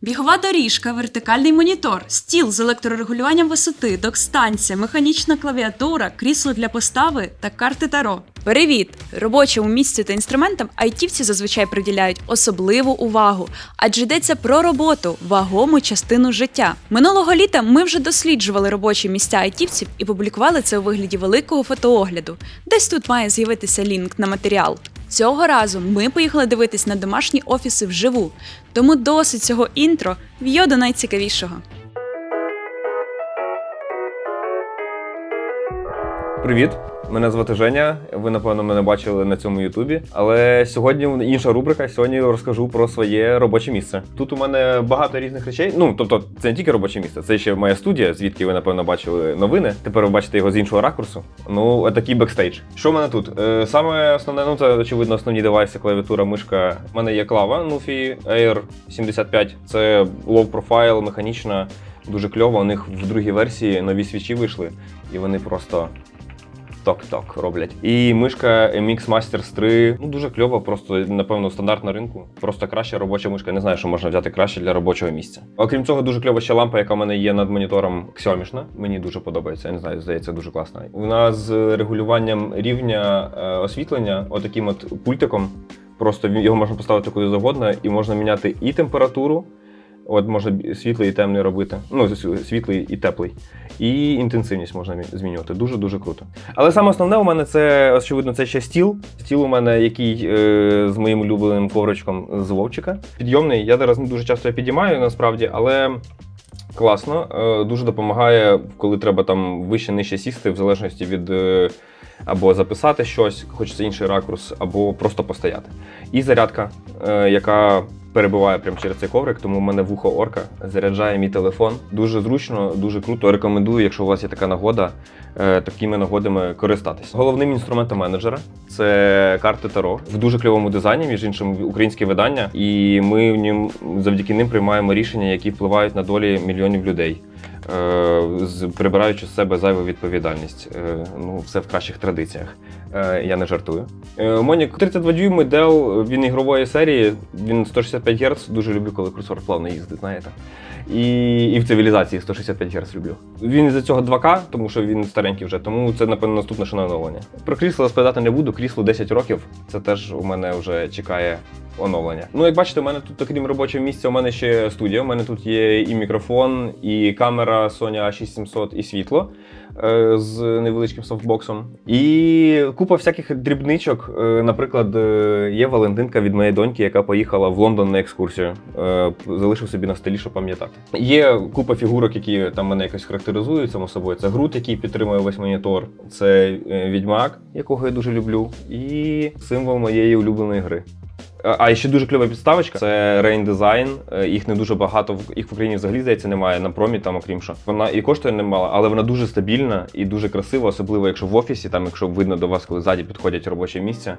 Бігова доріжка, вертикальний монітор, стіл з електрорегулюванням висоти, док-станція, механічна клавіатура, крісло для постави та карти Таро. Привіт! Робочому місцю та інструментам айтівці зазвичай приділяють особливу увагу, адже йдеться про роботу, вагому частину життя. Минулого літа ми вже досліджували робочі місця айтівців і публікували це у вигляді великого фотоогляду. Десь тут має з'явитися лінк на матеріал. Цього разу ми поїхали дивитись на домашні офіси вживу, тому досить цього інтро в'є до найцікавішого. Привіт, мене звати Женя. Ви напевно мене бачили на цьому Ютубі. Але сьогодні інша рубрика. Сьогодні розкажу про своє робоче місце. Тут у мене багато різних речей. Ну тобто, це не тільки робоче місце, це ще моя студія, звідки ви напевно бачили новини. Тепер ви бачите його з іншого ракурсу. Ну, такий бекстейдж. Що в мене тут? Е, саме основне, ну це очевидно, основні девайси, клавіатура, мишка. У мене є клава Nufi Air 75. Це low profile, механічна, дуже кльова. У них в другій версії нові свічі вийшли, і вони просто ток-ток роблять. І мишка MX Masters 3, ну дуже кльова, просто напевно стандарт на ринку. Просто краща робоча мишка. Не знаю, що можна взяти краще для робочого місця. Окрім цього, дуже кльова ще лампа, яка в мене є над монітором Xiaomi-шна. Мені дуже подобається. Я не знаю, здається, дуже класна. Вона з регулюванням рівня е, освітлення, отаким от пультиком. Просто його можна поставити куди завгодно, і можна міняти і температуру. От можна світлий і темний робити. Ну, світлий і теплий. І інтенсивність можна змінювати. Дуже дуже круто. Але саме основне у мене це, очевидно, це ще стіл. Стіл у мене, який е, з моїм улюбленим ковричком з Вовчика. Підйомний. Я зараз не дуже часто підіймаю насправді, але. Класно, Е, дуже допомагає, коли треба там вище нижче сісти, в залежності від е, або записати щось, хочеться інший ракурс, або просто постояти. І зарядка, е, яка перебуває прямо через цей коврик, тому в мене вухо орка заряджає мій телефон. Дуже зручно, дуже круто. Рекомендую, якщо у вас є така нагода, е, такими нагодами користатись. Головним інструментом менеджера це карти Таро в дуже кльовому дизайні, між іншим українське видання, і ми в ньому завдяки ним приймаємо рішення, які впливають на долі мільйонів людей. Е, Прибираючи з себе зайву відповідальність, Е, ну все в кращих традиціях. Е, Я не жартую. Монік 32 дюйми Dell, він ігрової серії, він 165 Гц. Дуже люблю, коли курсор плавно їздить, знаєте. І, і в цивілізації 165 Гц люблю. Він із-за цього 2К, тому що він старенький вже, тому це, напевно, наступне оновлення. Про крісло розповідати не буду. Крісло 10 років. Це теж у мене вже чекає оновлення. Ну, як бачите, у мене тут, окрім робочого місця, у мене ще студія. У мене тут є і мікрофон, і камера Sony A6700, і світло е, з невеличким софтбоксом. І купа всяких дрібничок. Е, Наприклад, е, є Валентинка від моєї доньки, яка поїхала в Лондон на екскурсію. Залишив собі на столі, щоб пам'ятати. Є купа фігурок, які там мене якось характеризують, само собою. Це Грут, який підтримує весь монітор. Це Відьмак, якого я дуже люблю, і символ моєї улюбленої гри. А а ще дуже кльова підставочка. Це Design. Е, Їх не дуже багато їх в Україні взагалі здається немає на промі, там окрім що. Вона і коштує немало, але вона дуже стабільна і дуже красива, особливо якщо в офісі, там якщо видно до вас, коли ззаді підходять робоче місце.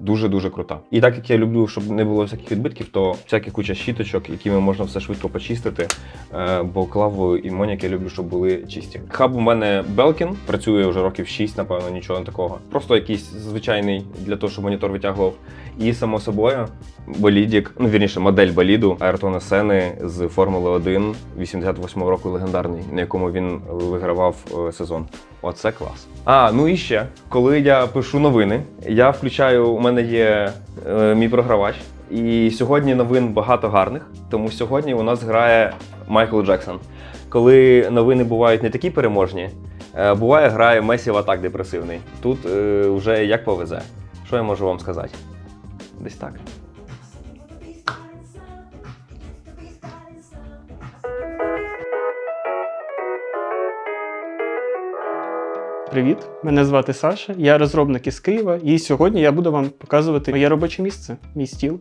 Дуже дуже крута. І так як я люблю, щоб не було всяких відбитків, то всякі куча щіточок, якими можна все швидко почистити. Е, бо клаву і Монік я люблю, щоб були чисті. Хаб у мене Belkin, працює вже років 6, напевно, нічого не такого. Просто якийсь звичайний для того, щоб монітор витягував. І само собою, болідік, ну вірніше, модель боліду Айртона Сени з Формули 1 88-го року легендарний, на якому він вигравав е, сезон. Оце клас. А, ну і ще, коли я пишу новини, я включаю, у мене є е, мій програвач. І сьогодні новин багато гарних, тому сьогодні у нас грає Майкл Джексон. Коли новини бувають не такі переможні, е, буває грає Месі в атак депресивний. Тут е, вже як повезе. Що я можу вам сказати? Десь так. Привіт, мене звати Саша, я розробник із Києва, і сьогодні я буду вам показувати моє робоче місце, мій стіл.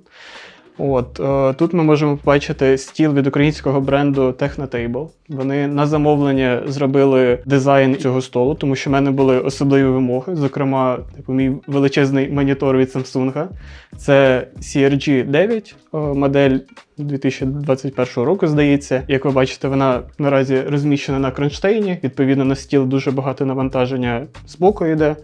От е, тут ми можемо побачити стіл від українського бренду Technotable. Вони на замовлення зробили дизайн цього столу, тому що в мене були особливі вимоги. Зокрема, типу, мій величезний монітор від Samsung. Це CRG 9, е, модель 2021 року, здається. Як ви бачите, вона наразі розміщена на кронштейні. Відповідно, на стіл дуже багато навантаження з боку йде.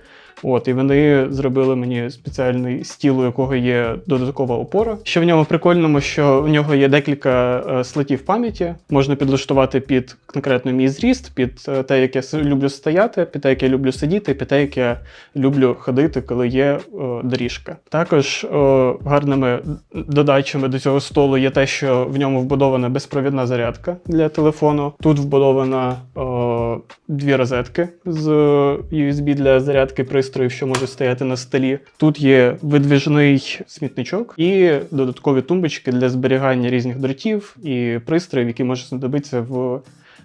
От, і вони зробили мені спеціальний стіл, у якого є додаткова опора. Що в ньому прикольному, що в нього є декілька е, слотів пам'яті. Можна підлаштувати під конкретно мій зріст, під е, те, як я люблю стояти, під те, як я люблю сидіти, під те, як я люблю ходити, коли є е, доріжка. Також е, гарними додачами до цього столу є те, що в ньому вбудована безпровідна зарядка для телефону. Тут вбудована е, дві розетки з USB для зарядки пристроїв, що може стояти на столі. Тут є видвіжний смітничок і додаткові тумбочки для зберігання різних дротів і пристроїв, які можуть знадобитися в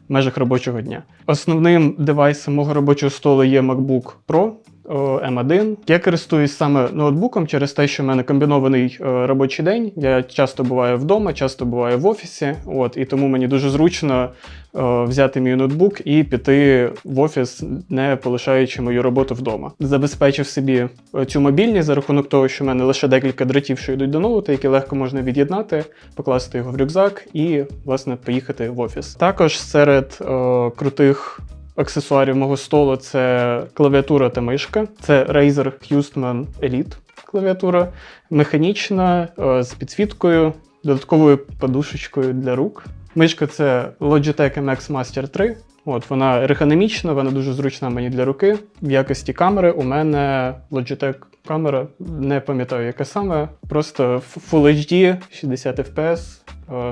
межах робочого дня. Основним девайсом мого робочого столу є MacBook Pro. О, M1. Я користуюсь саме ноутбуком через те, що в мене комбінований е, робочий день. Я часто буваю вдома, часто буваю в офісі. От, і тому мені дуже зручно е, взяти мій ноутбук і піти в офіс, не полишаючи мою роботу вдома. Забезпечив собі е, цю мобільність за рахунок того, що в мене лише декілька дротів, що йдуть до ноута, які легко можна від'єднати, покласти його в рюкзак і, власне, поїхати в офіс. Також серед е, крутих. Аксесуарів мого столу це клавіатура та мишка. Це Razer Hustman Elite клавіатура, механічна е, з підсвіткою, додатковою подушечкою для рук. Мишка це Logitech MX Master 3. От вона ергономічна, вона дуже зручна мені для руки. В якості камери у мене Logitech камера, не пам'ятаю, яка саме. Просто Full HD, 60 FPS.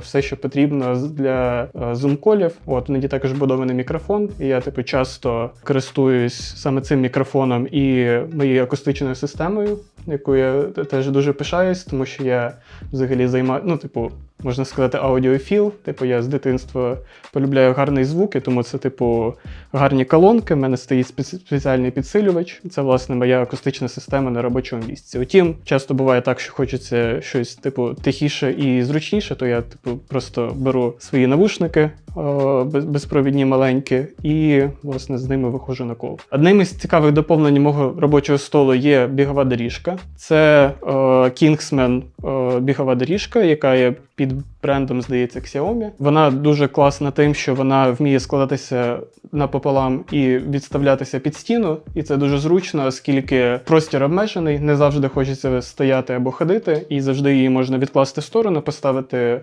Все, що потрібно для е, зум-колів. От мені також будований мікрофон, і я типу часто користуюсь саме цим мікрофоном і моєю акустичною системою, яку я теж дуже пишаюсь, тому що я взагалі займаю, ну, типу, можна сказати, аудіофіл. Типу, я з дитинства полюбляю гарний звук, і тому це, типу, гарні колонки. У мене стоїть спеці- спеціальний підсилювач. Це, власне, моя акустична система на робочому місці. Утім, часто буває так, що хочеться щось, типу, тихіше і зручніше, то я, типу, просто беру свої навушники о, безпровідні маленькі, і, власне, з ними виходжу на кол. Одним із цікавих доповнень мого робочого столу є бігова доріжка. Це е, Kingsman е, бігова доріжка, яка є під брендом, здається, Xiaomi. Вона дуже класна тим, що вона вміє складатися напополам і відставлятися під стіну. І це дуже зручно, оскільки простір обмежений, не завжди хочеться стояти або ходити, і завжди її можна відкласти в сторону, поставити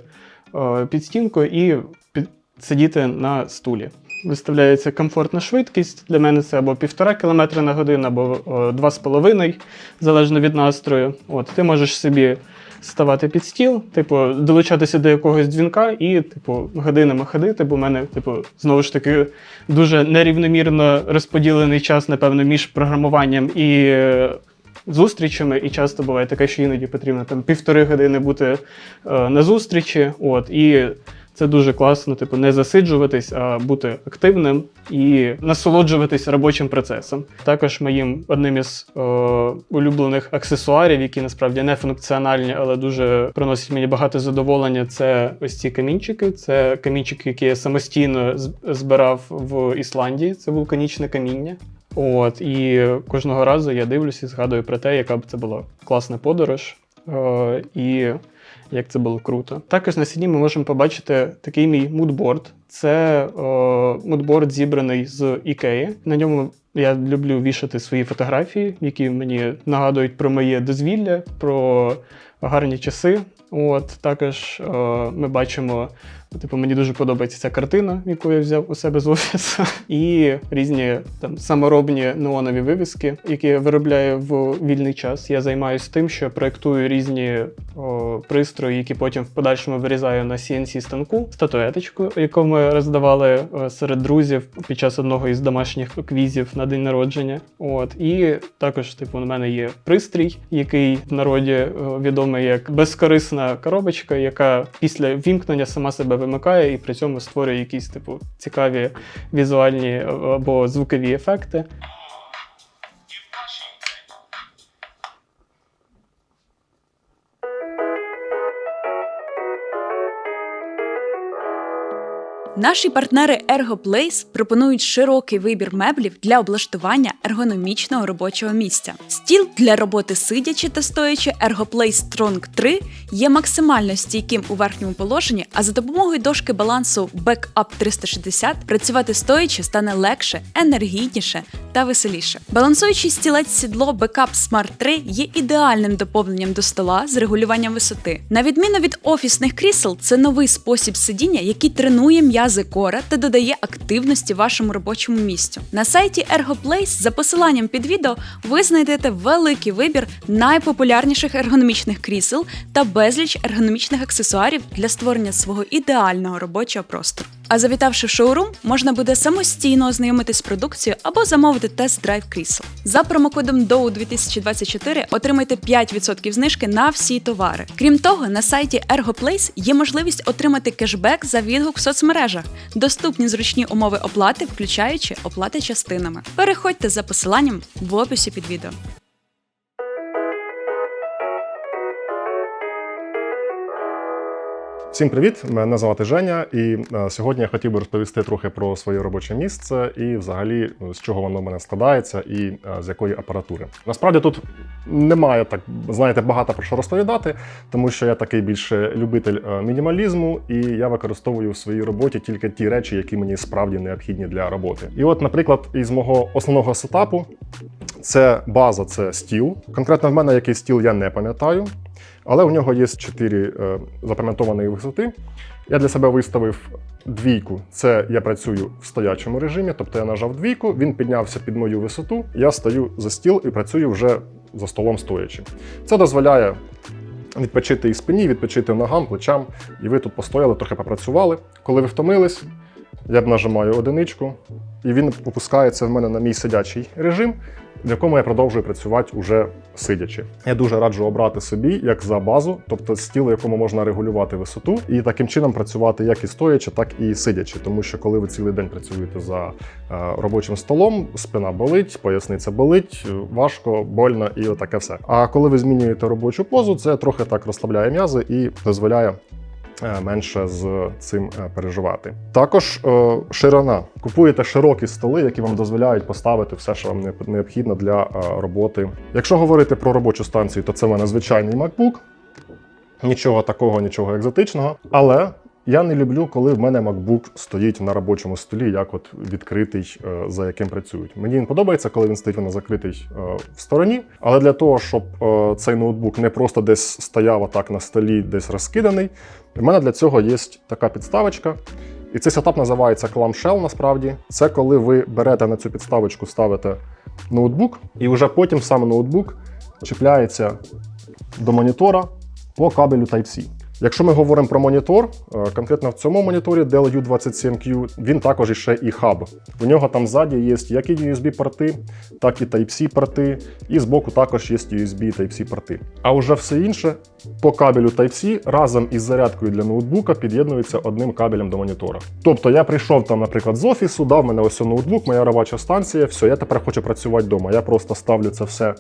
е, під стінку і під... сидіти на стулі. Виставляється комфортна швидкість. Для мене це або 1,5 км на годину, або е, 2,5, залежно від настрою. От ти можеш собі ставати під стіл, типу, долучатися до якогось дзвінка і, типу, годинами ходити, бо в мене, типу, знову ж таки, дуже нерівномірно розподілений час, напевно, між програмуванням і. е, Зустрічами, і часто буває таке, що іноді потрібно там півтори години бути е, на зустрічі. От, і це дуже класно, типу, не засиджуватись, а бути активним і насолоджуватись робочим процесом. Також моїм одним із е, улюблених аксесуарів, які насправді не функціональні, але дуже приносять мені багато задоволення. Це ось ці камінчики. Це камінчики, які я самостійно збирав в Ісландії. Це вулканічне каміння. От і кожного разу я дивлюся і згадую про те, яка б це була класна подорож. Е, і як це було круто. Також на стіні ми можемо побачити такий мій мудборд. Це е, мудборд зібраний з Ікеї. На ньому я люблю вішати свої фотографії, які мені нагадують про моє дозвілля, про гарні часи. От також е, ми бачимо. Типу, мені дуже подобається ця картина, яку я взяв у себе з офісу, і різні там саморобні неонові вивіски, які я виробляю в вільний час. Я займаюся тим, що проектую різні о, пристрої, які потім в подальшому вирізаю на CNC станку, статуеточку, яку ми роздавали е, серед друзів під час одного із домашніх квізів на день народження. От і також, типу, у мене є пристрій, який в народі е, відомий як безкорисна коробочка, яка після вімкнення сама себе вимикає і при цьому створює якісь типу цікаві візуальні е, або звукові ефекти. Наші партнери ErgoPlace пропонують широкий вибір меблів для облаштування ергономічного робочого місця. Стіл для роботи сидячи та стоячи ErgoPlace Strong 3 є максимально стійким у верхньому положенні, а за допомогою дошки балансу Backup 360 працювати стоячи стане легше, енергійніше та веселіше. Балансуючий стілець сідло Backup Smart 3 є ідеальним доповненням до стола з регулюванням висоти. На відміну від офісних крісел, це новий спосіб сидіння, який тренує м'язи кора та додає активності вашому робочому місцю. На сайті ErgoPlace за посиланням під відео ви знайдете великий вибір найпопулярніших ергономічних крісел та безліч ергономічних аксесуарів для створення свого ідеального робочого простору. А завітавши в шоурум, можна буде самостійно ознайомитись з продукцією або замовити тест-драйв крісел. За промокодом DOU 2024 отримайте 5% знижки на всі товари. Крім того, на сайті ErgoPlace є можливість отримати кешбек за відгук в соцмережах, доступні зручні умови оплати, включаючи оплати частинами. Переходьте за посиланням в описі під відео. Всім привіт! Мене звати Женя, і е, сьогодні я хотів би розповісти трохи про своє робоче місце і, взагалі, е, з чого воно в мене складається і е, з якої апаратури. Насправді тут немає так, знаєте, багато про що розповідати, тому що я такий більше любитель мінімалізму, і я використовую в своїй роботі тільки ті речі, які мені справді необхідні для роботи. І от, наприклад, із мого основного сетапу це база, це стіл. Конкретно в мене який стіл я не пам'ятаю. Але у нього є чотири е, запам'ятовані висоти. Я для себе виставив двійку. Це я працюю в стоячому режимі, тобто я нажав двійку, він піднявся під мою висоту. Я стою за стіл і працюю вже за столом стоячи. Це дозволяє відпочити і спині, відпочити ногам, плечам. І ви тут постояли, трохи попрацювали. Коли ви втомились, я б нажимаю одиничку, і він опускається в мене на мій сидячий режим, в якому я продовжую працювати уже сидячи. Я дуже раджу обрати собі як за базу, тобто стіл, якому можна регулювати висоту, і таким чином працювати як і стоячи, так і сидячи. Тому що коли ви цілий день працюєте за е, робочим столом, спина болить, поясниця болить, е, важко, больно і отаке все. А коли ви змінюєте робочу позу, це трохи так розслабляє м'язи і дозволяє менше з цим е, переживати. Також е, ширина. Купуєте широкі столи, які вам дозволяють поставити все, що вам необхідно для е, роботи. Якщо говорити про робочу станцію, то це в мене звичайний MacBook. Нічого такого, нічого екзотичного. Але я не люблю, коли в мене MacBook стоїть на робочому столі, як от відкритий, е, за яким працюють. Мені він подобається, коли він стоїть вона закритий е, в стороні. Але для того, щоб е, цей ноутбук не просто десь стояв отак на столі, десь розкиданий, в мене для цього є така підставочка. І цей сетап називається Clamshell насправді. Це коли ви берете на цю підставочку, ставите ноутбук, і вже потім сам ноутбук чіпляється до монітора по кабелю Type-C. Якщо ми говоримо про монітор, е, конкретно в цьому моніторі Dell U27Q, він також іще і хаб. У нього там ззаді є як і USB-порти, так і Type-C порти, і збоку також є USB Type-C порти. А вже все інше по кабелю Type-C разом із зарядкою для ноутбука під'єднується одним кабелем до монітора. Тобто я прийшов там, наприклад, з офісу, дав мене ось ноутбук, моя робоча станція, все, я тепер хочу працювати вдома. Я просто ставлю це все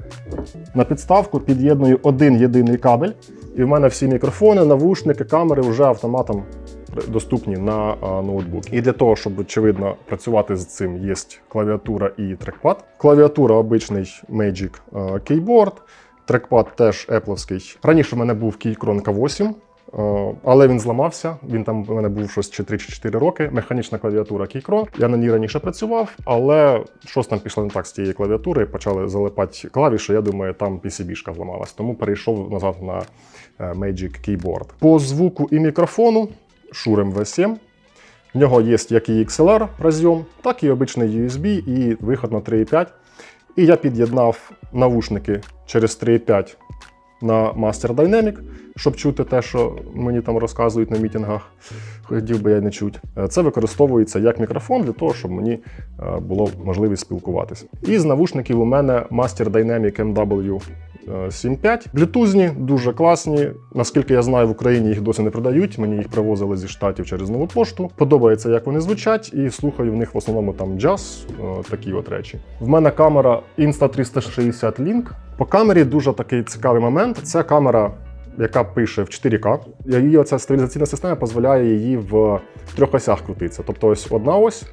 на підставку, під'єдную один єдиний кабель, і в мене всі мікрофони, навушники, камери вже автоматом доступні на ноутбук. І для того, щоб очевидно працювати з цим, є клавіатура і трекпад. Клавіатура обичний Magic Keyboard, трекпад теж Apple. Раніше в мене був Keychron K8. Е, Але він зламався. Він там у мене був щось чи 3 чи 4 роки. Механічна клавіатура Keychron. Я на ній раніше працював, але щось там пішло не так з тієї клавіатури. Почали залипати клавіші. Я думаю, там PCB-шка зламалась. Тому перейшов назад на Magic Keyboard. По звуку і мікрофону Shure V7. В нього є як і XLR розйом, так і обичний USB і виход на 3.5. І я під'єднав навушники через 3.5 на Master Dynamic, щоб чути те, що мені там розказують на мітингах. Хотів би я не чути. Е, Це використовується як мікрофон для того, щоб мені е, було можливість спілкуватися. І з навушників у мене Master Dynamic MW 7.5. Блютузні, дуже класні. Наскільки я знаю, в Україні їх досі не продають. Мені їх привозили зі штатів через нову пошту. Подобається, як вони звучать, і слухаю в них в основному там джаз, е, такі от речі. В мене камера Insta360 Link. По камері дуже такий цікавий момент. Це камера яка пише в 4К. Її оця стабілізаційна система дозволяє її в трьох осях крутитися. Тобто ось одна ось,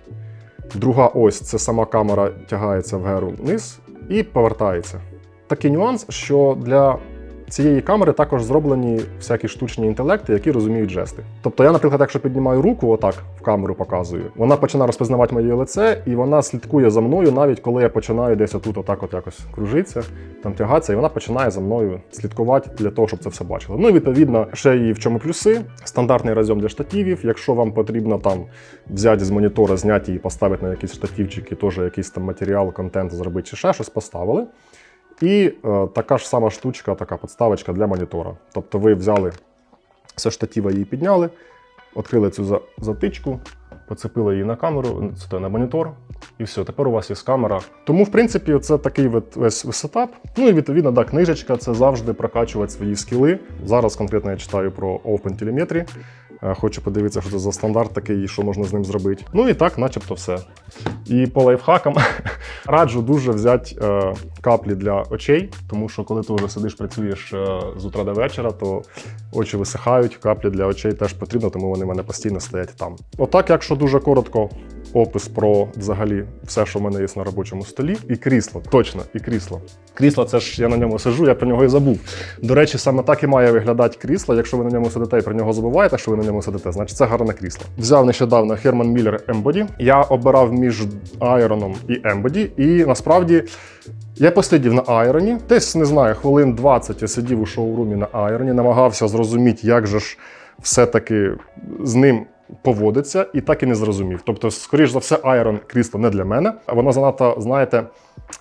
друга ось це сама камера тягається вгору вниз і повертається. Такий нюанс, що для цієї камери також зроблені всякі штучні інтелекти, які розуміють жести. Тобто я, наприклад, якщо піднімаю руку, отак в камеру показую, вона починає розпізнавати моє лице, і вона слідкує за мною, навіть коли я починаю десь отут, отак, от якось кружитися, там тягатися, і вона починає за мною слідкувати для того, щоб це все бачило. Ну і відповідно, ще і в чому плюси. Стандартний розйом для штативів. Якщо вам потрібно там взяти з монітора, зняти і поставити на якісь штативчики, теж якийсь там матеріал, контент зробити чи ще щось поставили. І е, така ж сама штучка, така подставочка для монітора. Тобто ви взяли все штатива її підняли, відкрили цю затичку, поцепили її на камеру, це на монітор, і все, тепер у вас є камера. Тому, в принципі, це такий весь, сетап. Ну і відповідно, да, книжечка це завжди прокачувати свої скіли. Зараз конкретно я читаю про OpenTelemetry. Е, Хочу подивитися, що це за стандарт такий, що можна з ним зробити. Ну і так, начебто, все. І по лайфхакам раджу дуже взяти е, каплі для очей, тому що коли ти вже сидиш, працюєш е, з утра до вечора, то очі висихають, каплі для очей теж потрібно, тому вони в мене постійно стоять там. Отак, якщо дуже коротко. Опис про взагалі все, що в мене є на робочому столі, і крісло, точно, і крісло. Крісло, це ж я на ньому сиджу, я про нього і забув. До речі, саме так і має виглядати крісло. Якщо ви на ньому сидите і про нього забуваєте, що ви на ньому сидите, значить це гарне крісло. Взяв нещодавно Herman Miller Embody. Я обирав між Iron і Embody, і насправді. Я посидів на айроні, десь не знаю, хвилин 20 я сидів у шоурумі на айроні, намагався зрозуміти, як же ж все-таки з ним поводиться, і так і не зрозумів. Тобто, скоріш за все, айрон Crystal не для мене, а воно занадто, знаєте,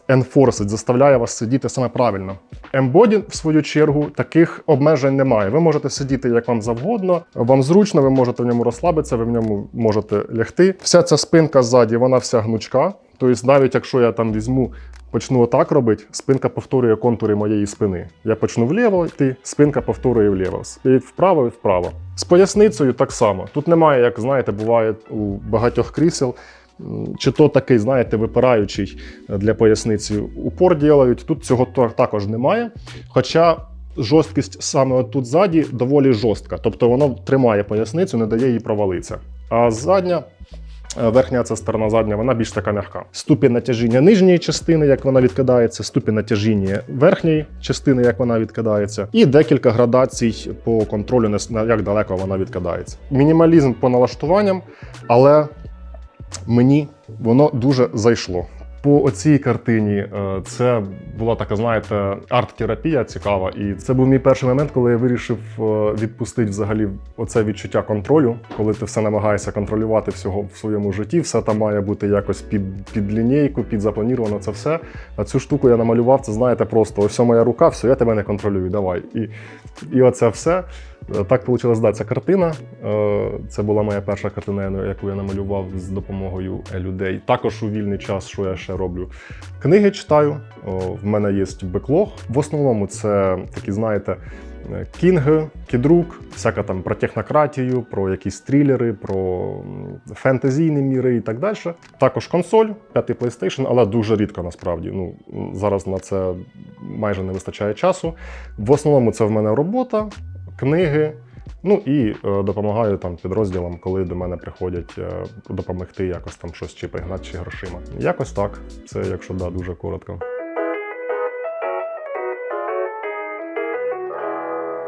enforced, заставляє вас сидіти саме правильно. Embody, в свою чергу, таких обмежень немає. Ви можете сидіти як вам завгодно, вам зручно, ви можете в ньому розслабитися, ви в ньому можете лягти. Вся ця спинка ззаді, вона вся гнучка. Тобто, навіть якщо я там візьму почну отак робити, спинка повторює контури моєї спини. Я почну вліво йти, спинка повторює вліво. Стоїть вправо і вправо. З поясницею так само. Тут немає, як знаєте, буває у багатьох крісел. Чи то такий, знаєте, випираючий для поясниці упор ділають. Тут цього також немає. Хоча жорсткість саме тут ззаді доволі жорстка. Тобто воно тримає поясницю, не дає їй провалитися. А задня Е, Верхня ця сторона задня, вона більш така м'яка. Ступінь натяжіння нижньої частини, як вона відкидається, ступінь натяжіння верхньої частини, як вона відкидається, і декілька градацій по контролю, як далеко вона відкидається. Мінімалізм по налаштуванням, але мені воно дуже зайшло. По оцій картині е, це була така, знаєте, арт-терапія цікава. І це був мій перший момент, коли я вирішив е, відпустити взагалі оце відчуття контролю, коли ти все намагаєшся контролювати всього в своєму житті, все там має бути якось під, під лінійку, під заплановано це все. А цю штуку я намалював, це знаєте, просто ось моя рука, все, я тебе не контролюю. Давай. І, і оце все. Е, Так вийшла да, ця картина. Е, Це була моя перша картина, яку я намалював з допомогою людей. Також у вільний час, що я ще роблю. Книги читаю. В мене є беклог. В основному це такі, знаєте, е, Кінг, Кідрук, всяка там про технократію, про якісь трилери, про фентезійні міри і так далі. Також консоль, п'ятий PlayStation, але дуже рідко насправді. Ну, зараз на це майже не вистачає часу. В основному це в мене робота, книги. Ну і е, допомагаю там підрозділам, коли до мене приходять е, допомогти якось там щось чи пригнати, чи грошима. Якось так. Це якщо да, дуже коротко.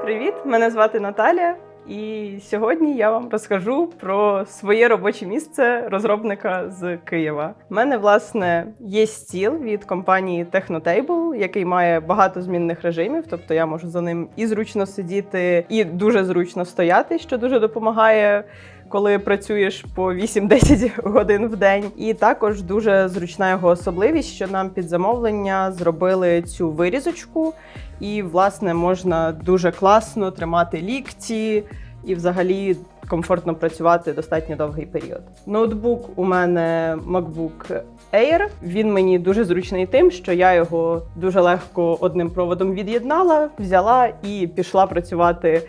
Привіт, мене звати Наталія, і сьогодні я вам розкажу про своє робоче місце розробника з Києва. У мене власне є стіл від компанії Technotable, який має багато змінних режимів, тобто я можу за ним і зручно сидіти, і дуже зручно стояти, що дуже допомагає. Коли працюєш по 8-10 годин в день, і також дуже зручна його особливість, що нам під замовлення зробили цю вирізочку, і, власне, можна дуже класно тримати лікті і взагалі комфортно працювати достатньо довгий період. Ноутбук у мене MacBook Air. Він мені дуже зручний тим, що я його дуже легко одним проводом від'єднала, взяла і пішла працювати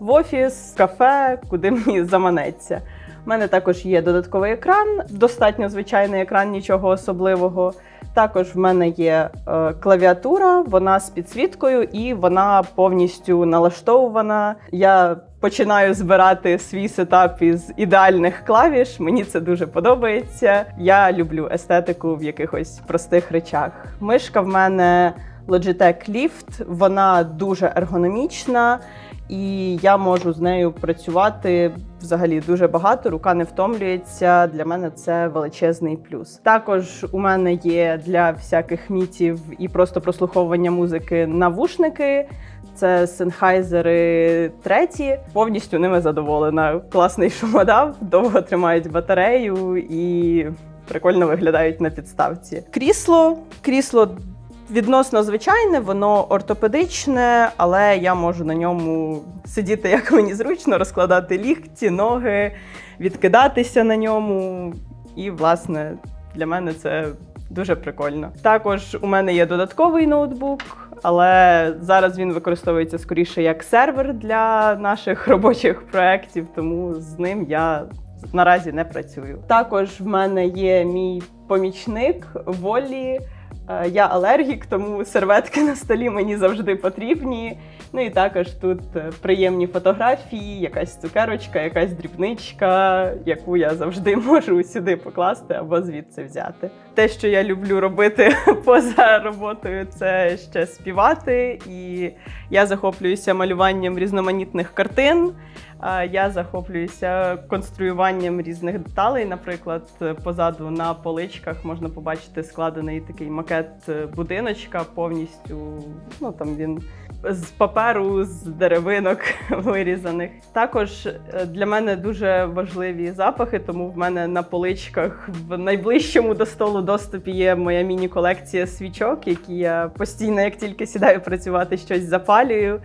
в офіс, в кафе, куди мені заманеться. У мене також є додатковий екран, достатньо звичайний екран, нічого особливого. Також в мене є е, клавіатура, вона з підсвіткою і вона повністю налаштовувана. Я починаю збирати свій сетап із ідеальних клавіш. Мені це дуже подобається. Я люблю естетику в якихось простих речах. Мишка в мене Logitech Lift, вона дуже ергономічна, і я можу з нею працювати взагалі дуже багато. Рука не втомлюється. Для мене це величезний плюс. Також у мене є для всяких мітів і просто прослуховування музики навушники. Це сенхайзери треті. Повністю ними задоволена. Класний шумодав, довго тримають батарею і прикольно виглядають на підставці. Крісло, крісло відносно звичайне, воно ортопедичне, але я можу на ньому сидіти як мені зручно, розкладати лікті, ноги, відкидатися на ньому. І, власне, для мене це дуже прикольно. Також у мене є додатковий ноутбук, але зараз він використовується скоріше як сервер для наших робочих проєктів, тому з ним я наразі не працюю. Також в мене є мій помічник Волі. Е, Я алергік, тому серветки на столі мені завжди потрібні. Ну і також тут е, приємні фотографії, якась цукерочка, якась дрібничка, яку я завжди можу сюди покласти або звідси взяти. Те, що я люблю робити поза роботою, це ще співати. І я захоплююся малюванням різноманітних картин. Я захоплююся конструюванням різних деталей. Наприклад, позаду на поличках можна побачити складений такий макет е, будиночка повністю. Ну там він з паперу, з деревинок вирізаних. Також е, для мене дуже важливі запахи, тому в мене на поличках в найближчому до столу доступі є моя міні-колекція свічок, які я постійно, як тільки сідаю працювати, щось запалюю.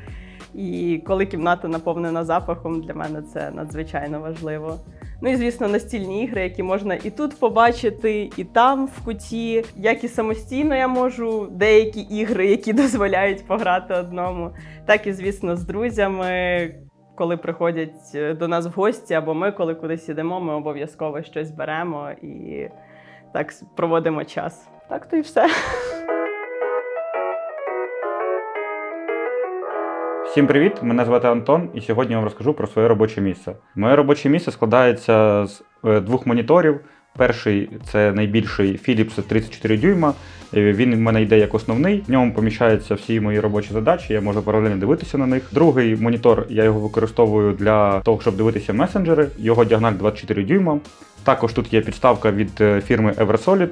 І коли кімната наповнена запахом, для мене це надзвичайно важливо. Ну і звісно, настільні ігри, які можна і тут побачити, і там в куті. Як і самостійно я можу деякі ігри, які дозволяють пограти одному, так і звісно з друзями. Коли приходять е, до нас в гості, або ми, коли кудись ідемо, ми обов'язково щось беремо і так проводимо час. Так то і все. Всім привіт! Мене звати Антон, і сьогодні я вам розкажу про своє робоче місце. Моє робоче місце складається з е, двох моніторів. Перший це найбільший Philips 34 дюйма. Е, Він в мене йде як основний. В ньому поміщаються всі мої робочі задачі. Я можу паралельно дивитися на них. Другий монітор я його використовую для того, щоб дивитися месенджери. Його діагональ 24 дюйма. Також тут є підставка від е, фірми Eversolid,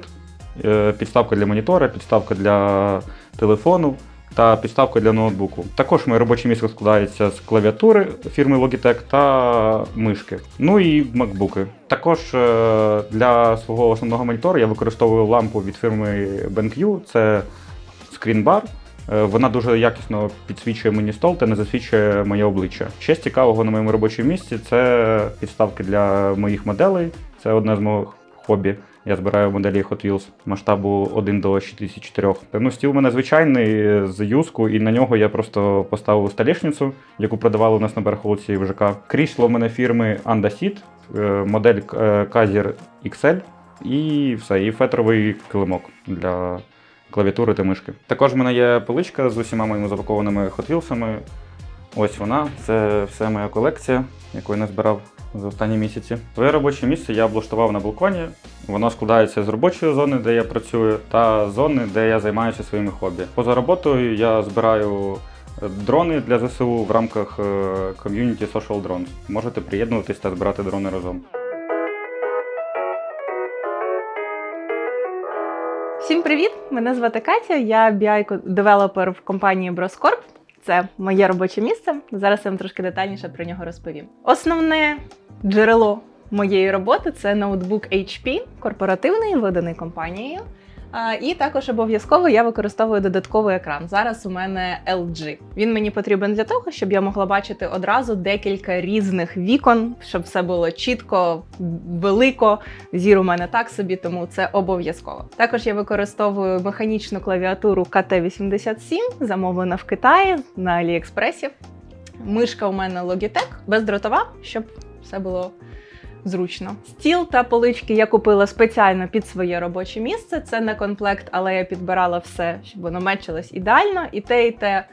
підставка для монітора, підставка для телефону та підставка для ноутбуку. Також моє робоче місце складається з клавіатури фірми Logitech та мишки. Ну і макбуки. Також е, для свого основного монітора я використовую лампу від фірми BenQ, це скрінбар. Е, Вона дуже якісно підсвічує мені стол та не засвічує моє обличчя. Ще з цікавого на моєму робочому місці це підставки для моїх моделей. Це одне з моїх хобі. Я збираю моделі Hot Wheels масштабу 1 до 64. Ну, стіл у мене звичайний з юску, і на нього я просто поставив столешницю, яку продавали у нас на барахолці в ЖК. Крісло в мене фірми Andasit, е, модель е, Kaiser XL, і все, і фетровий килимок для клавіатури та мишки. Також в мене є поличка з усіма моїми запакованими Hot Wheels'ами. Ось вона, це все моя колекція, яку я назбирав за останні місяці. Своє робоче місце я облаштував на балконі. Воно складається з робочої зони, де я працюю, та зони, де я займаюся своїми хобі. Поза роботою я збираю е, дрони для ЗСУ в рамках е, ком'юніті Social Drones. Можете приєднуватись та збирати дрони разом. Всім привіт! Мене звати Катя. Я BI-девелопер в компанії Broscorp. Це моє робоче місце. Зараз я вам трошки детальніше про нього розповім. Основне джерело моєї роботи це ноутбук HP, корпоративний, виданий компанією. І також обов'язково я використовую додатковий екран. Зараз у мене LG. Він мені потрібен для того, щоб я могла бачити одразу декілька різних вікон, щоб все було чітко, велико. Зір у мене так собі, тому це обов'язково. Також я використовую механічну клавіатуру KT87, замовлена в Китаї на Аліекспресі. Мишка у мене Logitech, бездротова, щоб все було зручно. Стіл та полички я купила спеціально під своє робоче місце. Це не комплект, але я підбирала все, щоб воно мечилось ідеально. І те, і те.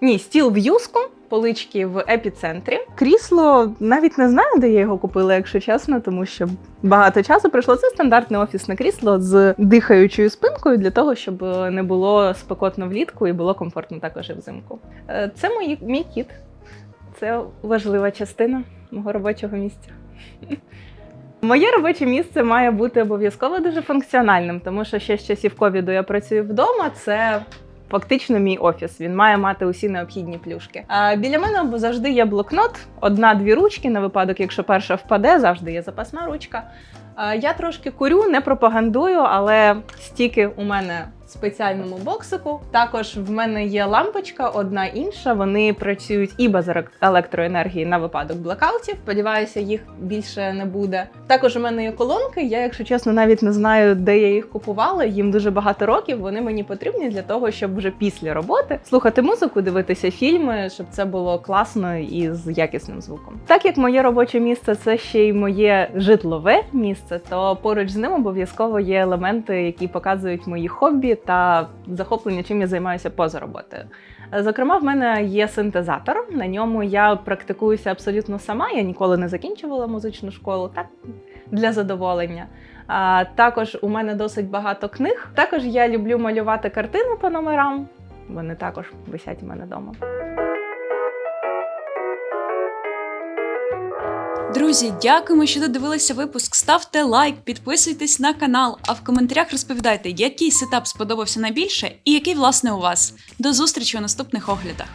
Ні, стіл в юску, полички в епіцентрі. Крісло навіть не знаю, де я його купила, якщо чесно, тому що багато часу пройшло. Це стандартне офісне крісло з дихаючою спинкою для того, щоб не було спекотно влітку і було комфортно також і взимку. Е, Це мої, мій кіт. Це важлива частина мого робочого місця. Моє робоче місце має бути обов'язково дуже функціональним, тому що ще з часів ковіду я працюю вдома. Це фактично мій офіс. Він має мати усі необхідні плюшки. А біля мене завжди є блокнот, одна-дві ручки на випадок, якщо перша впаде, завжди є запасна ручка. Я трошки курю, не пропагандую, але стіки у мене спеціальному боксику. Також в мене є лампочка, одна інша. Вони працюють і без електроенергії на випадок блекаутів. Сподіваюся, їх більше не буде. Також у мене є колонки. Я, якщо чесно, навіть не знаю, де я їх купувала. Їм дуже багато років. Вони мені потрібні для того, щоб вже після роботи слухати музику, дивитися фільми, щоб це було класно і з якісним звуком. Так як моє робоче місце це ще й моє житлове місце, то поруч з ним обов'язково є елементи, які показують мої хобі та захоплення, чим я займаюся поза роботою. Зокрема, в мене є синтезатор. На ньому я практикуюся абсолютно сама. Я ніколи не закінчувала музичну школу, так для задоволення. А, також у мене досить багато книг. Також я люблю малювати картини по номерам. Вони також висять у мене вдома. Друзі, дякуємо, що додивилися випуск. Ставте лайк, підписуйтесь на канал, а в коментарях розповідайте, який сетап сподобався найбільше і який власне у вас. До зустрічі у наступних оглядах.